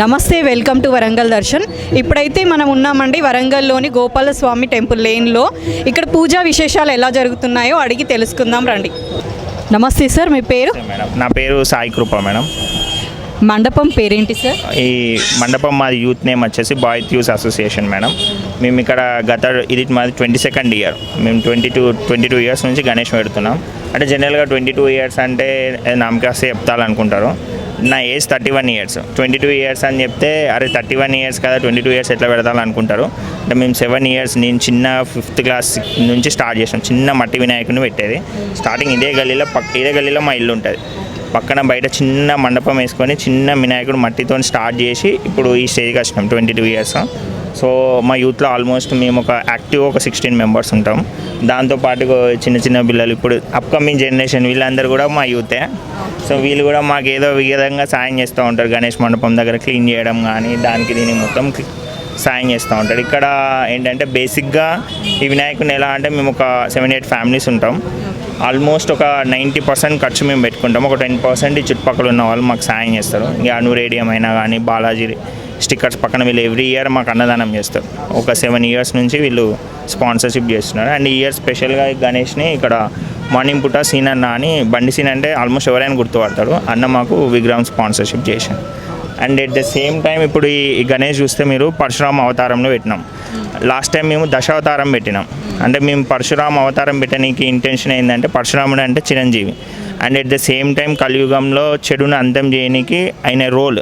నమస్తే welcome to Warangal Darshan. ఇప్పుడైతే మనం ఉన్నామండి వరంగల్లోని గోపాలస్వామి టెంపుల్ లేన్లో. ఇక్కడ పూజా విశేషాలు ఎలా జరుగుతున్నాయో అడిగి తెలుసుకుందాం రండి. నమస్తే సార్ మీ పేరు? నా పేరు సాయి కృప మేడం. మండపం పేరేంటి సార్? ఈ మండపం మాది యూత్ నేమ్ వచ్చేసి బాయ్ యూస్ అసోసియేషన్ మేడం. మేము ఇక్కడ గత ఇది మాది ట్వంటీ సెకండ్ ఇయర్. మేము twenty two twenty two years నుంచి గణేష్ పెడుతున్నాం. అంటే జనరల్గా ట్వంటీ టూ ఇయర్స్ అంటే నామకాస్తే చెప్తాలనుకుంటారు. నా age thirty one years. Twenty two years అని చెప్తే అరే థర్టీ వన్ ఇయర్స్ కదా ట్వంటీ టూ ఇయర్స్ ఎట్లా పెడతాలనుకుంటారు అంటే మేము సెవెన్ ఇయర్స్ నేను చిన్న ఫిఫ్త్ క్లాస్ నుంచి స్టార్ట్ చేసాం చిన్న మట్టి వినాయకుని పెట్టేది. స్టార్టింగ్ ఇదే గల్లీలో పక్క ఇదే గల్లీలో మా ఇల్లు ఉంటుంది. పక్కన బయట చిన్న మండపం వేసుకొని చిన్న వినాయకుడు మట్టితో స్టార్ట్ చేసి ఇప్పుడు ఈ స్టేజ్కి వచ్చినాం ట్వంటీ టూ ఇయర్స్. సో మా యూత్లో ఆల్మోస్ట్ మేము ఒక యాక్టివ్ ఒక సిక్స్టీన్ మెంబర్స్ ఉంటాం. దాంతోపాటు చిన్న చిన్న పిల్లలు ఇప్పుడు అప్కమింగ్ జనరేషన్ వీళ్ళందరూ కూడా మా యూతే. సో వీళ్ళు కూడా మాకు ఏదో విధంగా సాయం చేస్తూ ఉంటారు. గణేష్ మండపం దగ్గర క్లీన్ చేయడం కానీ దానికి దీనికి మొత్తం సాయం చేస్తూ ఉంటారు. ఇక్కడ ఏంటంటే బేసిక్గా ఈ వినాయకుని ఎలా అంటే మేము ఒక సెవెన్ ఎయిట్ ఫ్యామిలీస్ ఉంటాం. ఆల్మోస్ట్ ఒక నైంటీ పర్సెంట్ ఖర్చు మేము పెట్టుకుంటాం. ఒక టెన్ పర్సెంట్ ఈ చుట్టుపక్కల ఉన్న వాళ్ళు మాకు సాయం చేస్తారు. ఇక అను రేడియం అయినా కానీ బాలాజీ స్టిక్కర్స్ పక్కన వీళ్ళు ఎవ్రీ ఇయర్ మాకు అన్నదానం చేస్తారు. ఒక సెవెన్ ఇయర్స్ నుంచి వీళ్ళు స్పాన్సర్షిప్ చేస్తున్నారు. అండ్ ఈ ఇయర్ స్పెషల్గా గణేష్ని ఇక్కడ మార్నింగ్ పూట సీన్ అన్న అని బండి సీన్ అంటే ఆల్మోస్ట్ ఎవరైనా గుర్తుపడతాడు అన్న మాకు విగ్రహం స్పాన్సర్షిప్ చేశాను and at the same time ఇప్పుడు ఈ ఈ గణేష్ చూస్తే మీరు పరశురామ అవతారంలో పెట్టినాం. లాస్ట్ టైం మేము దశావతారం పెట్టినాం. అంటే మేము పరశురామ అవతారం పెట్టడానికి ఇంటెన్షన్ ఏంటంటే పరశురాముడు అంటే Chiranjeevi. And at the same time కలియుగంలో చెడును అంతం చేయడానికి ఆయన రోల్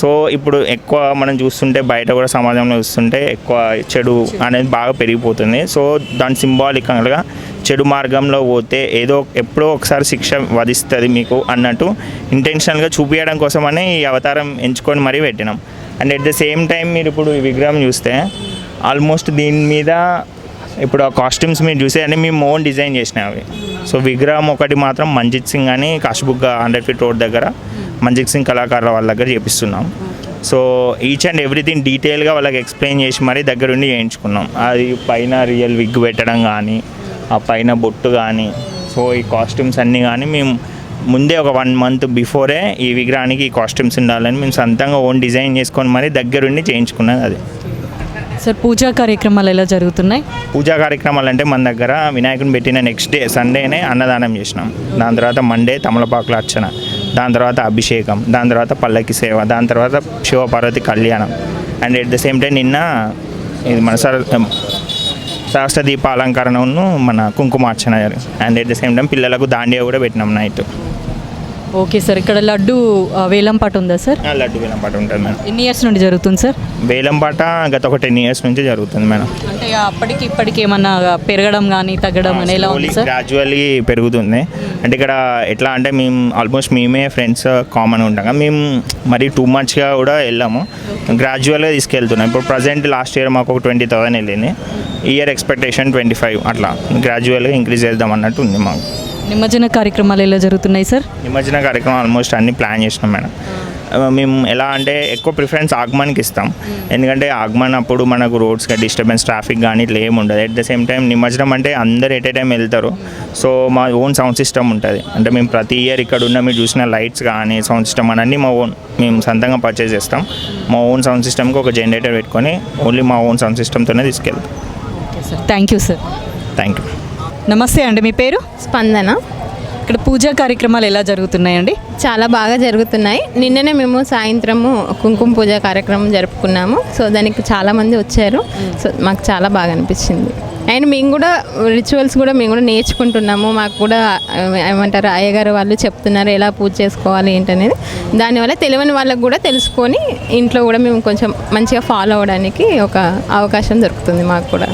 సో ఇప్పుడు ఎక్కువ మనం చూస్తుంటే బయట కూడా సమాజంలో చూస్తుంటే ఎక్కువ చెడు అనేది బాగా పెరిగిపోతుంది. సో దాని సింబాలికల్గా చెడు మార్గంలో పోతే ఏదో ఎప్పుడో ఒకసారి శిక్ష వధిస్తుంది మీకు అన్నట్టు ఇంటెన్షనల్గా చూపించడం కోసమని ఈ అవతారం ఎంచుకొని మరీ పెట్టినాం. And at the same time మీరు ఇప్పుడు ఈ విగ్రహం చూస్తే ఆల్మోస్ట్ దీని మీద ఇప్పుడు ఆ కాస్ట్యూమ్స్ మీరు చూసే అన్ని మేము ఓన్ డిజైన్ చేసినాయి అవి. సో విగ్రహం ఒకటి మాత్రం మంజిత్ సింగ్ అని కాశబుగ్గ హండ్రెడ్ ఫీట్ రోడ్ దగ్గర మంజిత్ సింగ్ కళాకారుల వాళ్ళ దగ్గర చేపిస్తున్నాం. సో ఈచ్ అండ్ ఎవ్రీథింగ్ డీటెయిల్గా వాళ్ళకి ఎక్స్ప్లెయిన్ చేసి మరీ దగ్గరుండి చేయించుకున్నాం. అది పైన రియల్ విగ్ పెట్టడం కానీ ఆ పైన బొట్టు కానీ సో ఈ కాస్ట్యూమ్స్ అన్నీ కానీ మేము ముందే ఒక వన్ మంత్ బిఫోరే ఈ విగ్రహానికి ఈ కాస్ట్యూమ్స్ ఉండాలని మేము సొంతంగా ఓన్ డిజైన్ చేసుకొని మరీ దగ్గరుండి చేయించుకున్నది అది. సార్ పూజా కార్యక్రమాలు ఎలా జరుగుతున్నాయి? పూజా కార్యక్రమాలు అంటే మన దగ్గర వినాయకుని పెట్టిన నెక్స్ట్ డే సండేనే అన్నదానం చేసినాం. దాని తర్వాత మండే తమలపాకుల అర్చన దాని తర్వాత అభిషేకం దాని తర్వాత పల్లకి సేవ దాని తర్వాత శివపార్వతి కళ్యాణం. And at the same time నిన్న ఇది మన సర సహస్ర దీప అలంకరణను మన కుంకుమార్చన and at the same time పిల్లలకు దాండియా కూడా పెట్టినాం నైట్ ఓకే సార్ ఇక్కడ లడ్డు ఆ, వేలం పాట ఉందా సార్? లడ్డు వేలం పాట ఉంటుంది మేడం. ఎన్ని ఇయర్స్ నుండి జరుగుతుంది సార్? వేలం పాట గత ఒక టెన్ ఇయర్స్ నుంచి జరుగుతుంది మేడం. అంటే అప్పటికి ఇప్పటికి ఏమన్నా పెరగడం కానీ తగ్గడం కానీ ఎలా ఉంది సార్? గ్రాడ్యువల్లీ పెరుగుతుంది. అంటే ఇక్కడ ఎట్లా అంటే మేము ఆల్మోస్ట్ మేమే ఫ్రెండ్స్ కామన్ ఉంటాం. మేము మరీ టూ మచ్గా కూడా వెళ్ళాము. గ్రాడ్యువల్గా తీసుకెళ్తున్నాం. ఇప్పుడు ప్రజెంట్ లాస్ట్ ఇయర్ మాకు ఒక ట్వంటీ థౌసండ్ వెళ్ళింది. ఇయర్ ఎక్స్పెక్టేషన్ ట్వంటీ ఫైవ్ అట్లా. గ్రాడ్యువల్గా ఇంక్రీజ్ చేద్దాం అన్నట్టు ఉంది మాకు. నిమజ్జన కార్యక్రమాలు ఎలా జరుగుతున్నాయి సార్? నిమజ్జన కార్యక్రమం ఆల్మోస్ట్ అన్ని ప్లాన్ చేసినాం మేడం. మేము ఎలా అంటే ఎక్కువ ప్రిఫరెన్స్ ఆగమన్కి ఇస్తాం. ఎందుకంటే ఆగమన్ అప్పుడు మనకు రోడ్స్ డిస్టర్బెన్స్ ట్రాఫిక్ కానీ ఇట్లా ఏమి ఉండదు. అట్ ద సేమ్ టైం నిమజ్జనం అంటే అందరు ఎట్ ఏ టైం వెళ్తారు. సో మా ఓన్ సౌండ్ సిస్టమ్ ఉంటుంది. అంటే మేము ప్రతి ఇయర్ ఇక్కడ ఉన్న మీరు చూసిన లైట్స్ కానీ సౌండ్ సిస్టమ్ అన్నీ మా ఓన్ మేము సొంతంగా పర్చేస్ చేస్తాం. మా ఓన్ సౌండ్ సిస్టమ్కి ఒక జనరేటర్ పెట్టుకొని ఓన్లీ మా ఓన్ సౌండ్ సిస్టమ్తోనే తీసుకెళ్తాం. Okay sir. Thank you sir. Thank you. Namaste అండి మీ పేరు? స్పందన. ఇక్కడ పూజా కార్యక్రమాలు ఎలా జరుగుతున్నాయండి? చాలా బాగా జరుగుతున్నాయి. నిన్ననే మేము సాయంత్రము కుంకుమ పూజ కార్యక్రమం జరుపుకున్నాము. సో దానికి చాలామంది వచ్చారు. సో మాకు చాలా బాగా అనిపించింది. అండ్ మేము కూడా రిచువల్స్ కూడా మేము కూడా నేర్చుకుంటున్నాము. మాకు కూడా ఏమంటారు అయ్యగారు వాళ్ళు చెప్తున్నారు ఎలా పూజ చేసుకోవాలి ఏంటనేది. దానివల్ల తెలియని వాళ్ళకు కూడా తెలుసుకొని ఇంట్లో కూడా మేము కొంచెం మంచిగా ఫాలో అవ్వడానికి ఒక అవకాశం దొరుకుతుంది మాకు కూడా.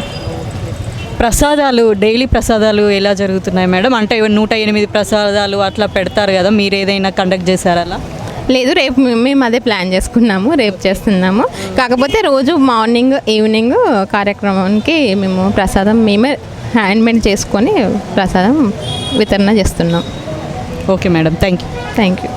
ప్రసాదాలు డైలీ ప్రసాదాలు ఎలా జరుగుతున్నాయి మేడం? అంటే నూట ఎనిమిది ప్రసాదాలు అట్లా పెడతారు కదా మీరు ఏదైనా కండక్ట్ చేశారా అలా? లేదు రేపు మేము అదే ప్లాన్ చేసుకున్నాము రేపు చేస్తున్నాము. కాకపోతే రోజు మార్నింగ్ ఈవినింగ్ కార్యక్రమానికి మేము ప్రసాదం మేమే హ్యాండ్మేడ్ చేసుకొని ప్రసాదం వితరణ చేస్తున్నాం. Okay madam thank you thank you